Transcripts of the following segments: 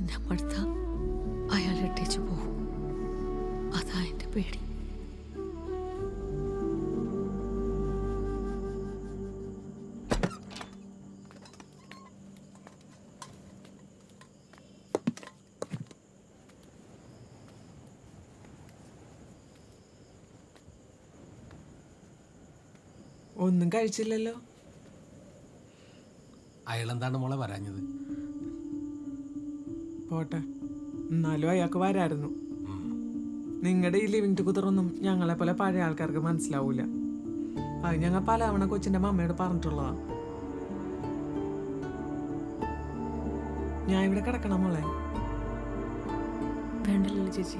നിന്നെ മടുത്ത അയാൾ ഇട്ടേച്ചു പോകും അതാ എന്റെ പേടി. ഒന്നും കഴിച്ചില്ലല്ലോ. അയാളെന്താണ് മോളെ വരാഞ്ഞത്? പോട്ടെ. എന്നാലും അയാൾക്ക് വരായിരുന്നു. നിങ്ങളുടെ ഈ ലിവിങ് ടുഗദറൊന്നും ഞങ്ങളെ പോലെ പഴയ ആൾക്കാർക്ക് മനസ്സിലാവൂല. അത് ഞങ്ങൾ പലവണ കൊച്ചിന്റെ മമ്മയോട് പറഞ്ഞിട്ടുള്ളതാ. ഞാൻ ഇവിടെ കിടക്കണം മോളെ. വേണ്ടല്ലോ ചേച്ചി.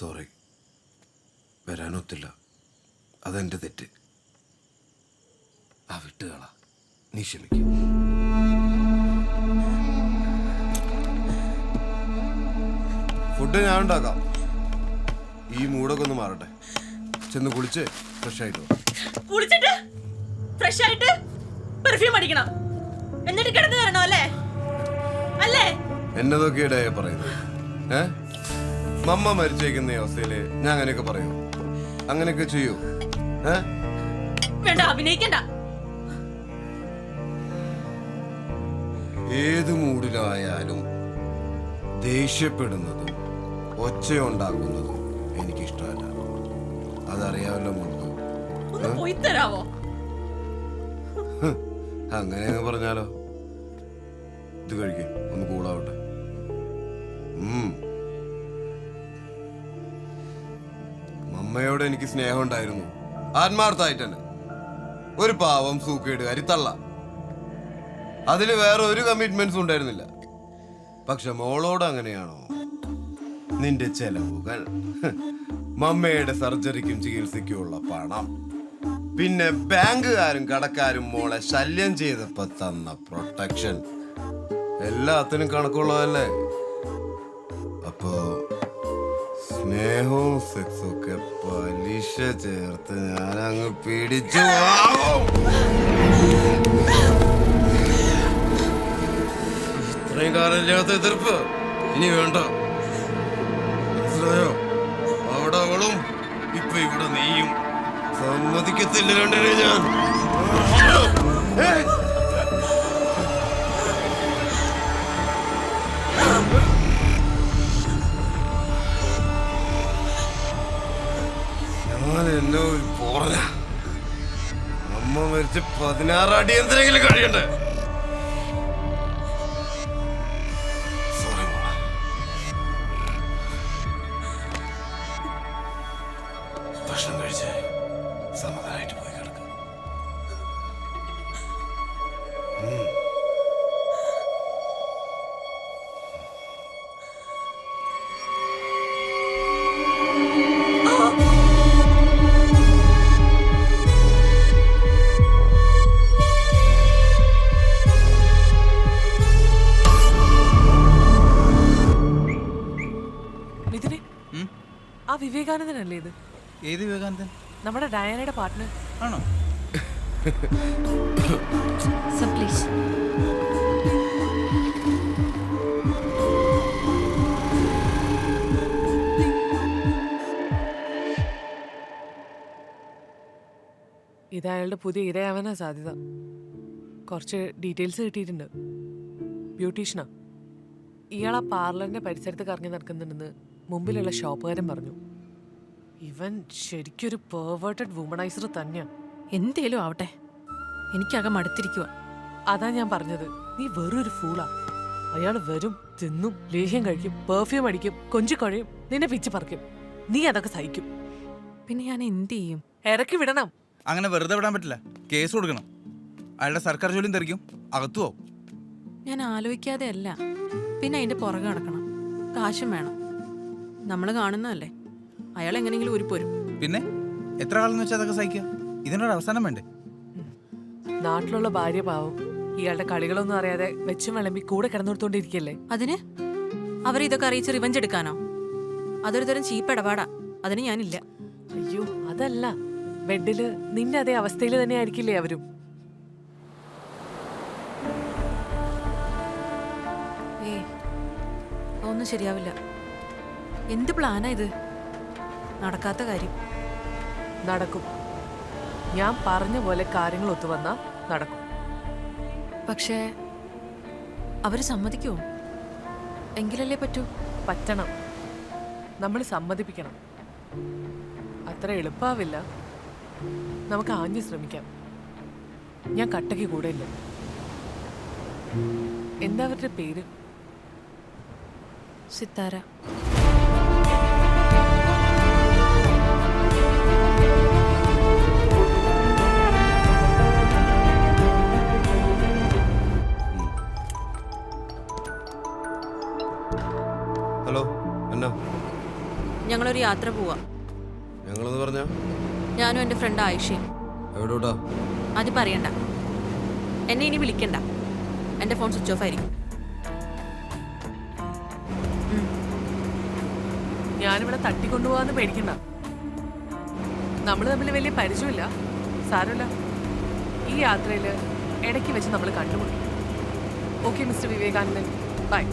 സോറി. വരാനൊത്തില്ല. അതെന്റെ തെറ്റ്. ആ വിട്ടുകള നീ ക്ഷമിക്കും. ഫുഡ് ഞാൻ ഉണ്ടാക്കാം. ഈ മൂടൊക്കെ ഒന്ന് മാറട്ടെ. ചെന്ന് കുളിച്ച് ഫ്രഷ് ആയിട്ട്. കുളിച്ചിട്ട്? ഫ്രഷ് ആയിട്ട്? പെർഫ്യൂം അടിക്കണം. എന്നിട്ട് കിടന്നു തരണോ അല്ലേ? അല്ലേ? എന്നതൊക്കെ ഇടയെ പറയുന്നത്? ഏ? മമ്മ മരിച്ചേക്കുന്ന അവസ്ഥയിൽ അവസ്ഥയിൽ ഞാൻ അങ്ങനെയൊക്കെ പറയൂ. അങ്ങനെയൊക്കെ ചെയ്യൂ. വേണ്ട അഭിനയിക്കണ്ട. ഏത് മൂഡിലായാലും ദേഷ്യപ്പെടുന്നതും ഒച്ചയുണ്ടാക്കുന്നതും എനിക്കിഷ്ടമല്ല. അതറിയാമല്ലോ മുൻപ് അങ്ങനെ അങ്ങ് പറഞ്ഞാലോ? ഇത് കഴിക്കും ഒന്ന് കൂളാവട്ടെ ഉം. മമ്മയോട് എനിക്ക് സ്നേഹം ഉണ്ടായിരുന്നു. ആത്മാർത്ഥമായിട്ട് തന്നെ ഒരു പാവം സൂക്കേടുകാരി തള്ള. അതിൽ വേറെ ഒരു കമ്മിറ്റ്മെന്റ്സും ഉണ്ടായിരുന്നില്ല. പക്ഷെ മോളോട് അങ്ങനെയാണോ? നിന്റെ ചെലവുകൾ. മമ്മയുടെ സർജറിക്കും ചികിത്സയ്ക്കുമുള്ള പണം. പിന്നെ ബാങ്കുകാരും കടക്കാരും മോളെ ശല്യം ചെയ്തപ്പോ തന്ന പ്രൊട്ടക്ഷൻ എല്ലാത്തിനും കണക്കുള്ളതല്ലേ? അപ്പോ സ്നേഹവും സെക്സും ഒക്കെ പലിശ ചേർത്ത് ഞാൻ അങ്ങ് പിടിച്ചു. ഇത്രയും കാലം ഇല്ലാത്ത എതിർപ്പ്? ഇനി വേണ്ട. മനസ്സിലായോ? അവിടെ അവളും ഇപ്പൊ ഇവിടെ നീയും. സമ്മതിക്കത്തില്ല കണ്ടില്ലേ ഞാൻ! ഞാൻ അമ്മ മരിച്ച് പതിനാറ് അടിയന്തരങ്കിലും കഴിയണ്ടേ? വിവേകാനന്ദനല്ലേ ഇത്? ഏത് വിവേകാനന്ദൻ? നമ്മുടെ ഡയാനയുടെ പാർട്ട്ണർ ആണോ? പ്ലീസ് ഇത് അയാളുടെ പുതിയ ഇരയാവാനാ സാധ്യത. കുറച്ച് ഡീറ്റെയിൽസ് കിട്ടിയിട്ടുണ്ട്. ബ്യൂട്ടീഷ്യനാ ഇയാൾ ആ പാർലറിന്റെ പരിസരത്ത് കറങ്ങി നടക്കുന്നുണ്ടെന്ന് മുമ്പിലുള്ള ഷോപ്പുകാരൻ പറഞ്ഞു. ഇവൻ ശരിക്കൊരു പെർവേർട്ടഡ് വുമണൈസർ തന്നെയാ. എന്തേലും ആവട്ടെ. എനിക്കകം അടുത്തിരിക്കുക അതാ ഞാൻ പറഞ്ഞത്. നീ വെറൊരു ഫൂളാ അയാൾ വരും തിന്നും ലേഹ്യം കഴിക്കും പെർഫ്യൂം അടിക്കും കൊഞ്ചിക്കൊഴയും നിന്നെ പിച്ച് പറിക്കും. നീ അതൊക്കെ സഹിക്കും. പിന്നെ ഞാൻ എന്ത് ചെയ്യും ഇറക്കി വിടണം. അങ്ങനെ വെറുതെ വിടാൻ പറ്റില്ല. കേസ് കൊടുക്കണം. അയാളുടെ സർക്കാർ ജോലിയും തെറിക്കും. അകത്തു ഞാൻ ആലോചിക്കാതെ അല്ല. പിന്നെ അതിന്റെ പുറകെ നടക്കണം. കാശും വേണം. നമ്മൾ കാണുന്നതല്ലേ? അയാൾ എങ്ങനെയെങ്കിലും ഒരു പോരും. പിന്നെ? എത്ര ആളെന്ന് വെച്ചാൽ അതൊക്കെ സഹിക്കുക ഇതിനൊരു അവസാനം വേണ്ടേ? നാട്ടിലുള്ള ഭാര്യ പാവം. ഇയാളുടെ കളികളൊന്നും അറിയാതെ വെച്ചും വിളമ്പി കൂടെ കിടന്നുകൊടുത്തോണ്ടിരിക്കല്ലേ? അതിന്? അവരെ ഇതൊക്കെ അറിയിച്ച് റിവഞ്ച് എടുക്കാനോ? അതൊരു തരം ചീപ്പ് ഇടപാടാ. അതിന് ഞാനില്ല. അയ്യോ അതല്ല. ബെഡിൽ നിന്റെ അതേ അവസ്ഥയിൽ തന്നെ ആയിരിക്കില്ലേ അവരും? ഏ ഒന്നും ശരിയാവില്ല. എന്ത് പ്ലാനാ ഇത്? നടക്കാത്ത കാര്യം. നടക്കും. ഞാൻ പറഞ്ഞ പോലെ കാര്യങ്ങൾ ഒത്തുവന്നാ നടക്കും. പക്ഷേ അവർ സമ്മതിക്കുമോ എങ്കിലല്ലേ പറ്റൂ? പറ്റണം. നമ്മൾ സമ്മതിപ്പിക്കണം. അത്ര എളുപ്പാവില്ല. നമുക്ക് ആഞ്ഞു ശ്രമിക്കാം. ഞാൻ കട്ടയ്ക്ക് കൂടെ ഇല്ല എന്താ അവരുടെ പേര്? സിത്താര. ഞങ്ങളൊരു യാത്ര പോവാ. ഞങ്ങളെന്ന് പറഞ്ഞ? ഞാനും എന്റെ ഫ്രണ്ട് ആയിഷയും. എവിടോട്ടാ? അത് പറയണ്ട. എന്നെ ഇനി വിളിക്കണ്ട. എന്റെ ഫോൺ സ്വിച്ച് ഓഫ് ആയിരിക്കും. ഞാനിവിടെ തട്ടിക്കൊണ്ടുപോകാന്ന് പേടിക്കണ്ട. നമ്മൾ തമ്മിൽ വലിയ പരിചയമില്ല. സാരമില്ല. ഈ യാത്രയിൽ ഇടയ്ക്ക് വെച്ച് നമ്മൾ കണ്ടുമുട്ടും. Okay mister Vivekanandan. Bye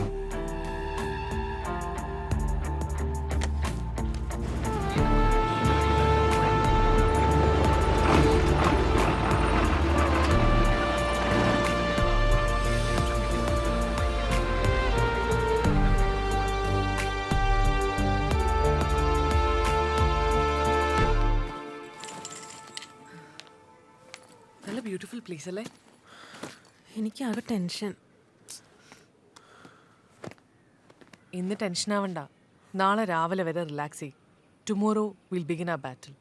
beautiful place അല്ലേ? എനിക്കാകെ ടെൻഷൻ ഇന്ന് ടെൻഷൻ ആവണ്ട. നാളെ രാവിലെ വരെ റിലാക്സ് ചെയ് ടുമോറോ വിൽ ബിഗിൻ ആ ബാറ്റിൽ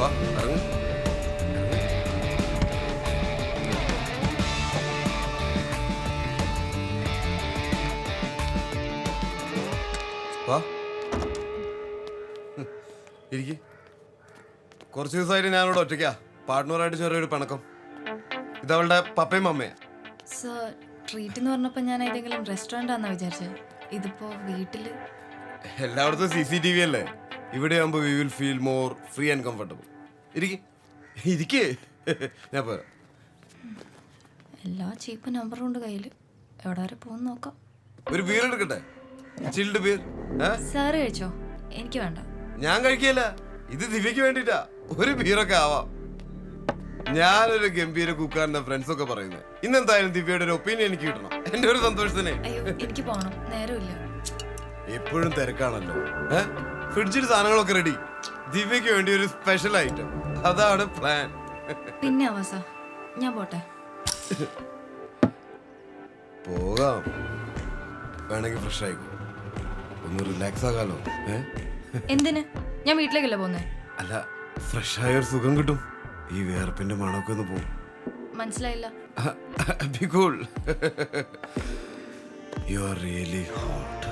വാ ഇറങ്ങ്. ഇരിക്ക്. കുറച്ച് ദിവസമായിട്ട് ഞാനിവിടെ ഒറ്റയ്ക്കാ. പാർട്ട്ണറായിട്ട് ചെറിയൊരു പിണക്കം. ഇതവളുടെ പപ്പയും അമ്മയാ. സർ ട്രീറ്റ് എന്ന് പറഞ്ഞപ്പോൾ ഞാൻ ഏതെങ്കിലും റെസ്റ്റോറന്റ് ആണെന്ന് വിചാരിച്ചത് ഇതിപ്പോ വീട്ടിൽ എല്ലായിടത്തും സി സി ടി വി അല്ലേ? ഇവിടെ ആകുമ്പോൾ we will feel more free and comfortable ഇരിക്ക്. ഇരിക്കേ. ഞാൻ പോരാ. എല്ലാ ചീപ്പ് നമ്പറും ഉണ്ട് കയ്യിൽ എവിടെ വരെ പോകുന്ന നോക്കാം. ഒരു ബിയർ എടുക്കട്ടെ? ചിൽഡ് ബിയർ സാറ് കഴിച്ചോ? എനിക്ക് വേണ്ട. ഞാൻ കഴിക്കില്ല. ഇത് ദിവ്യക്ക് വേണ്ടിട്ടാ ഒരു ബീറൊക്കെ ആവാം. ഞാനൊരു ഗംഭീര കുക്കാരന്റെ ഫ്രണ്ട്സ് ഒക്കെ പറയുന്നത് ഇന്നെന്തായാലും ദിവ്യയുടെ ഒരു ഒപ്പീനിയൻ എനിക്ക് കിട്ടണം. എന്റെ ഒരു സന്തോഷത്തിന്. എനിക്ക് പോകണം നേരമില്ല. എപ്പോഴും തിരക്കാണല്ലോ. ഫ്രിഡ്ജിൽ സാധനങ്ങളൊക്കെ റെഡി. ദിവ്യക്ക് വേണ്ടി ഒരു സ്പെഷ്യൽ ഐറ്റം അതാണ് പ്ലാൻ പിന്നെ ആവാസ ഞാൻ പോട്ടെ. പോകാം. വേണമെങ്കിൽ ഫ്രഷ് ആയിക്കോ. ഒന്ന് റിലാക്സ് ആകാലോ. ഏ? എന്തിന്? ഞാൻ വീട്ടിലേക്കല്ലേ പോന്നെ അല്ല ഫ്രഷ് ആയ ഒരു സുഖം കിട്ടും. ഈ വേർപ്പിന്റെ മണമൊക്കെ ഒന്ന് പോകും മനസ്സിലായില്ല. Be cool you are really hot.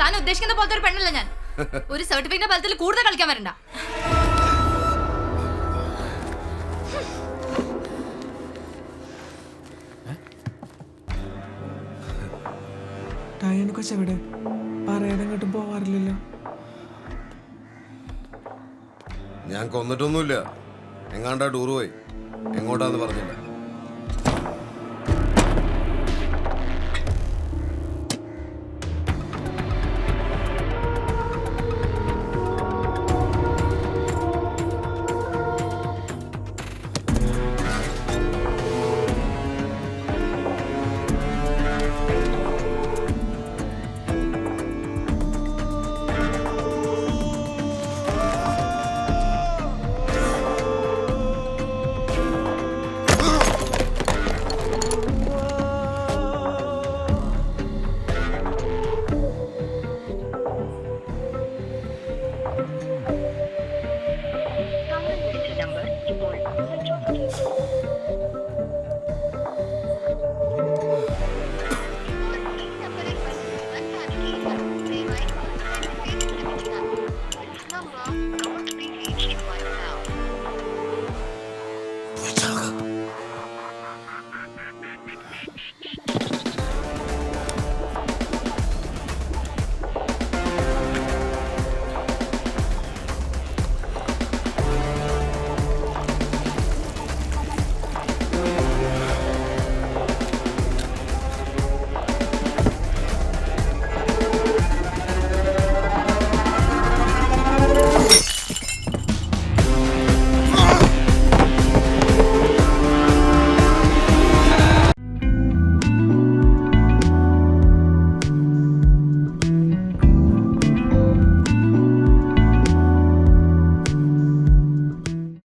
താൻ ഉദ്ദേശിക്കുന്ന പോലത്തെ ഒരു പെണ്ണല്ല ഞാൻ. ഒരു സർട്ടിഫിക്കറ്റിന്റെ ബലത്തിൽ കൂടുതൽ കളിക്കാൻ വരണ്ട. ടയന് കൊച്ചവിടെ അങ്ങോട്ട് പോവാറില്ലല്ലോ. ഞാൻ കൊന്നിട്ടൊന്നുമില്ല. എങ്ങാണ്ടാ ടൂർ പോയി? എങ്ങോട്ടാന്ന് പറഞ്ഞില്ല. 살아가.